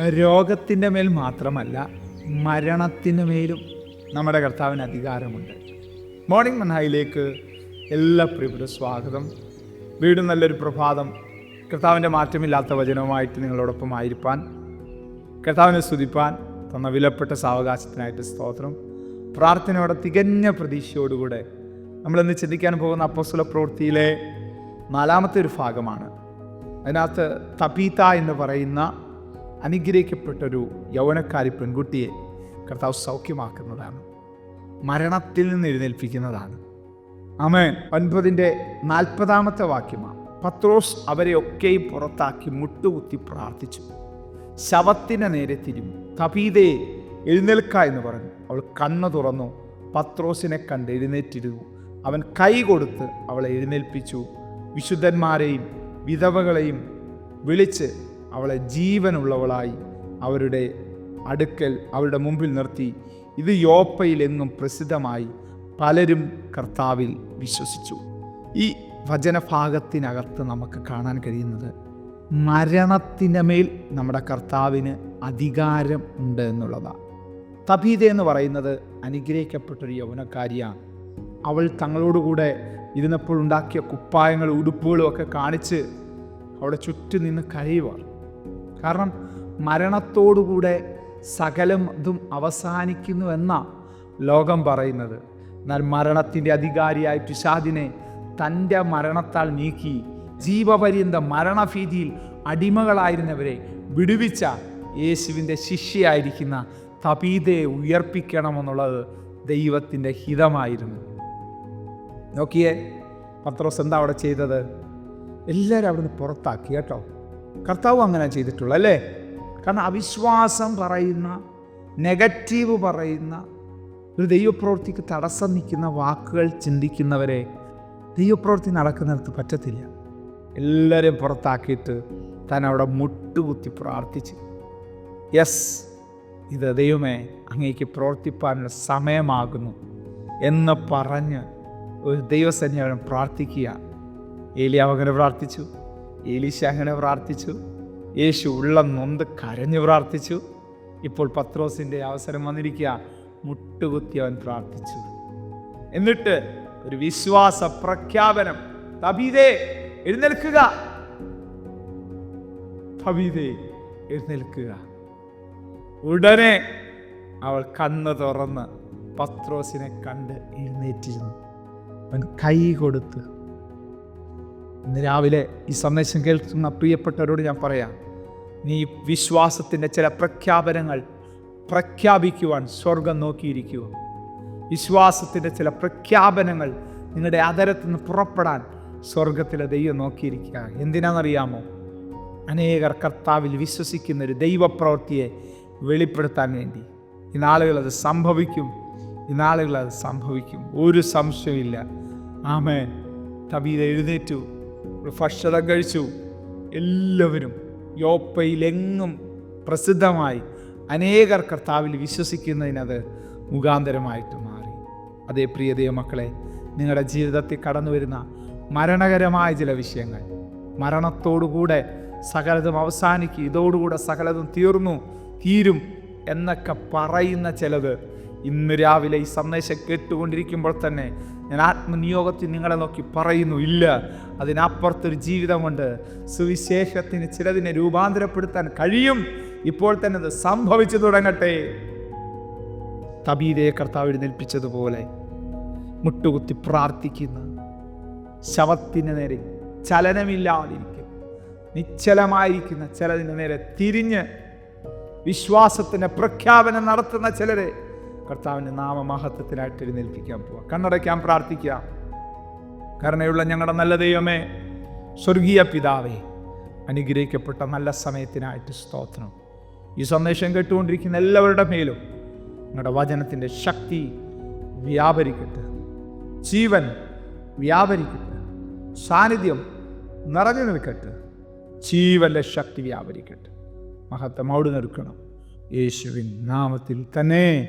രോഗത്തിന്റെ മേൽ മാത്രമല്ല മരണത്തിന് മേലും നമ്മുടെ കർത്താവിന് അധികാരമുണ്ട്. മോർണിംഗ് മൻഹായിലേക്ക് എല്ലാ പ്രിയപ്പെട്ട സ്വാഗതം. വീണ്ടും നല്ലൊരു പ്രഭാതം. കർത്താവിന്റെ മാറ്റമില്ലാത്ത വചനവുമായിട്ട് നിങ്ങളോടൊപ്പം ആയിരിക്കാൻ കർത്താവിനെ സ്തുതിപ്പാൻ തന്ന വിലപ്പെട്ട സാവകാശത്തിനായിട്ട് സ്തോത്രം. പ്രാർത്ഥനയോടെ തികഞ്ഞ പ്രതീക്ഷയോടുകൂടെ നമ്മളിന്ന് ചിന്തിക്കാൻ പോകുന്ന അപ്പോസ്തല പ്രവൃത്തിയിലെ നാലാമത്തെ ഒരു ഭാഗമാണ്. അതിനകത്ത് തപീത എന്ന് പറയുന്ന അനുഗ്രഹിക്കപ്പെട്ടൊരു യൗവനക്കാരി പെൺകുട്ടിയെ കർത്താവ് സൗഖ്യമാക്കുന്നതാണ്. മരണത്തിൽ നിന്ന് എഴുന്നേൽപ്പിക്കുന്നതാണ്. അമേൻ ഒൻപതിന്റെ നാൽപ്പതാമത്തെ വാക്യമാണ് പത്രോസ് അവരെ ഒക്കെയും പുറത്താക്കി മുട്ടുകുത്തി പ്രാർത്ഥിച്ചു. ശവത്തിന് നേരെ തിരിഞ്ഞു. തപീതയെ എഴുന്നേൽക്ക എന്ന് പറഞ്ഞു. അവൾ കണ്ണു തുറന്നു. പത്രോസിനെ കണ്ട് എഴുന്നേറ്റിരുന്നു. അവൻ കൈ കൊടുത്ത് അവളെ എഴുന്നേൽപ്പിച്ചു. വിശുദ്ധന്മാരെയും വിധവകളെയും വിളിച്ച് അവളെ ജീവനുള്ളവളായി അവരുടെ അടുക്കൽ അവരുടെ മുമ്പിൽ നിർത്തി. ഇത് യോപ്പയിലെങ്ങും പ്രസിദ്ധമായി പലരും കർത്താവിൽ വിശ്വസിച്ചു. ഈ വചനഭാഗത്തിനകത്ത് നമുക്ക് കാണാൻ കഴിയുന്നത് മരണത്തിന്റെ മേൽ നമ്മുടെ കർത്താവിന് അധികാരം ഉണ്ട് എന്നുള്ളതാണ് തബീത എന്ന് പറയുന്നത് അനുഗ്രഹിക്കപ്പെട്ടൊരു യൗവനക്കാരിയാണ്. അവൾ തങ്ങളോടുകൂടെ ഇരുന്നപ്പോൾ ഉണ്ടാക്കിയ കുപ്പായങ്ങളും ഉടുപ്പുകളും ഒക്കെ കാണിച്ച് അവിടെ ചുറ്റും നിന്ന് കഴിയുവാണ് കാരണം മരണത്തോടുകൂടെ അവസാനിക്കുന്നു എന്ന ലോകം പറയുന്നത്. എന്നാൽ മരണത്തിന്റെ അധികാരിയായ പിശാദിനെ തന്റെ മരണത്താൽ നീക്കി ജീവപര്യന്ത മരണഭീതിയിൽ അടിമകളായിരുന്നവരെ വിടുവിച്ച യേശുവിന്റെ ശിഷ്യയായിരിക്കുന്ന തപീതയെ ഉയർപ്പിക്കണമെന്നുള്ളത് ദൈവത്തിന്റെ ഹിതമായിരുന്നു. നോക്കിയേ പത്രോസ് എന്താ അവിടെ ചെയ്തത്? എല്ലാവരും അവിടുന്ന് പുറത്താക്കി കേട്ടോ. കർത്താവ് അങ്ങനെ ചെയ്തിട്ടുള്ളൂ അല്ലേ? കാരണം അവിശ്വാസം പറയുന്ന നെഗറ്റീവ് പറയുന്ന ഒരു ദൈവപ്രവൃത്തിക്ക് തടസ്സം നിൽക്കുന്ന വാക്കുകൾ ചിന്തിക്കുന്നവരെ ദൈവപ്രവൃത്തി നടക്കുന്നിടത്ത് പറ്റത്തില്ല. എല്ലാവരെയും പുറത്താക്കിയിട്ട് താൻ അവിടെ മുട്ടുകുത്തി പ്രാർത്ഥിച്ച് യെസ് ഇത് ദൈവമേ അങ്ങേക്ക് പ്രവർത്തിപ്പാനുള്ള സമയമാകുന്നു എന്ന് പറഞ്ഞ് ഒരു ദൈവസന്നിധാനം പ്രാർത്ഥിക്കുക. ഏലിയാവ് അങ്ങനെ പ്രാർത്ഥിച്ചു. ഏലീശ അങ്ങനെ പ്രാർത്ഥിച്ചു. യേശു ഉള്ള നൊന്ത് കരഞ്ഞു പ്രാർത്ഥിച്ചു. ഇപ്പോൾ പത്രോസിന്റെ അവസരം വന്നിരിക്കുക. മുട്ടുകുത്തി അവൻ പ്രാർത്ഥിച്ചു. എന്നിട്ട് ഒരു വിശ്വാസ പ്രഖ്യാപനം. തബീതേ എഴുന്നേൽക്കുക. തബീതേ എഴുന്നേൽക്കുക. ഉടനെ അവൾ കണ്ണ് തുറന്ന് പത്രോസിനെ കണ്ട് എഴുന്നേറ്റിരുന്നു. അവൻ കൈ കൊടുത്ത് ഇന്ന് രാവിലെ ഈ സന്ദേശം കേൾക്കുന്ന പ്രിയപ്പെട്ടവരോട് ഞാൻ പറയാം. നീ വിശ്വാസത്തിന്റെ ചില പ്രഖ്യാപനങ്ങൾ പ്രഖ്യാപിക്കുവാൻ സ്വർഗം നോക്കിയിരിക്കുക. വിശ്വാസത്തിന്റെ ചില പ്രഖ്യാപനങ്ങൾ നിങ്ങളുടെ അതരത്തിൽ നിന്ന് പുറപ്പെടാൻ സ്വർഗത്തിലെ ദൈവം നോക്കിയിരിക്കുക. എന്തിനാണെന്നറിയാമോ? അനേകർ കർത്താവിൽ വിശ്വസിക്കുന്ന ഒരു ദൈവപ്രവൃത്തിയെ വെളിപ്പെടുത്താൻ വേണ്ടി. ഈ അത് സംഭവിക്കും. ഈ അത് സംഭവിക്കും. ഒരു സംശയമില്ല ആമേ തബീത എഴുന്നേറ്റു. ഭക്ഷണം കഴിച്ചു. എല്ലാവരും യോപ്പയിലെങ്ങും പ്രസിദ്ധമായി അനേകർ കർത്താവിൽ വിശ്വസിക്കുന്നതിനത് മുഖാന്തരമായിട്ട് മാറി. അതേ പ്രിയ മക്കളെ നിങ്ങളുടെ ജീവിതത്തിൽ കടന്നു വരുന്ന മരണകരമായ ചില വിഷയങ്ങൾ. മരണത്തോടുകൂടെ സകലതും അവസാനിക്കും. ഇതോടുകൂടെ സകലതും തീർന്നു തീരും എന്നൊക്കെ പറയുന്ന ചിലത് ഇന്ന് രാവിലെ ഈ സന്ദേശം കേട്ടുകൊണ്ടിരിക്കുമ്പോൾ തന്നെ ഞാൻ ആത്മനിയോഗത്തിൽ നിങ്ങളെ നോക്കി പറയുന്നു ഇല്ല. അതിനപ്പുറത്തൊരു ജീവിതമുണ്ട് സുവിശേഷത്തിന് ചിലതിനെ രൂപാന്തരപ്പെടുത്താൻ കഴിയും. ഇപ്പോൾ തന്നെ അത് സംഭവിച്ചു തുടങ്ങട്ടെ. തബീതയെ കർത്താവ് എഴുന്നേൽപ്പിച്ചതുപോലെ മുട്ടുകുത്തി പ്രാർത്ഥിക്കുന്ന ശവത്തിന് നേരെ ചലനമില്ലാതിരിക്കും. നിശ്ചലമായിരിക്കുന്ന ചിലതിന് നേരെ തിരിഞ്ഞ് വിശ്വാസത്തിന്റെ പ്രഖ്യാപനം നടത്തുന്ന ചിലരെ കർത്താവിന്റെ നാമമഹത്വത്തിനായിട്ട് എഴുന്നേൽപ്പിക്കാൻ പോവാം. കണ്ണടയ്ക്കാൻ പ്രാർത്ഥിക്കാം കരുണയുള്ള ഞങ്ങളുടെ നല്ല ദൈവമേ സ്വർഗീയ പിതാവേ അനുഗ്രഹിക്കപ്പെട്ട നല്ല സമയത്തിനായിട്ട് സ്തോത്രം. ഈ സന്ദേശം കേട്ടുകൊണ്ടിരിക്കുന്ന എല്ലാവരുടെ മേലും നിങ്ങളുടെ വചനത്തിന്റെ ശക്തി വ്യാപരിക്കട്ടെ. ജീവൻ വ്യാപരിക്കട്ടെ. സാന്നിധ്യം നിറഞ്ഞു നിൽക്കട്ടെ. ജീവന്റെ ശക്തി വ്യാപരിക്കട്ടെ. മഹത്വം അവിടെ നിൽക്കണം യേശുവിൻ നാമത്തിൽ തന്നെ.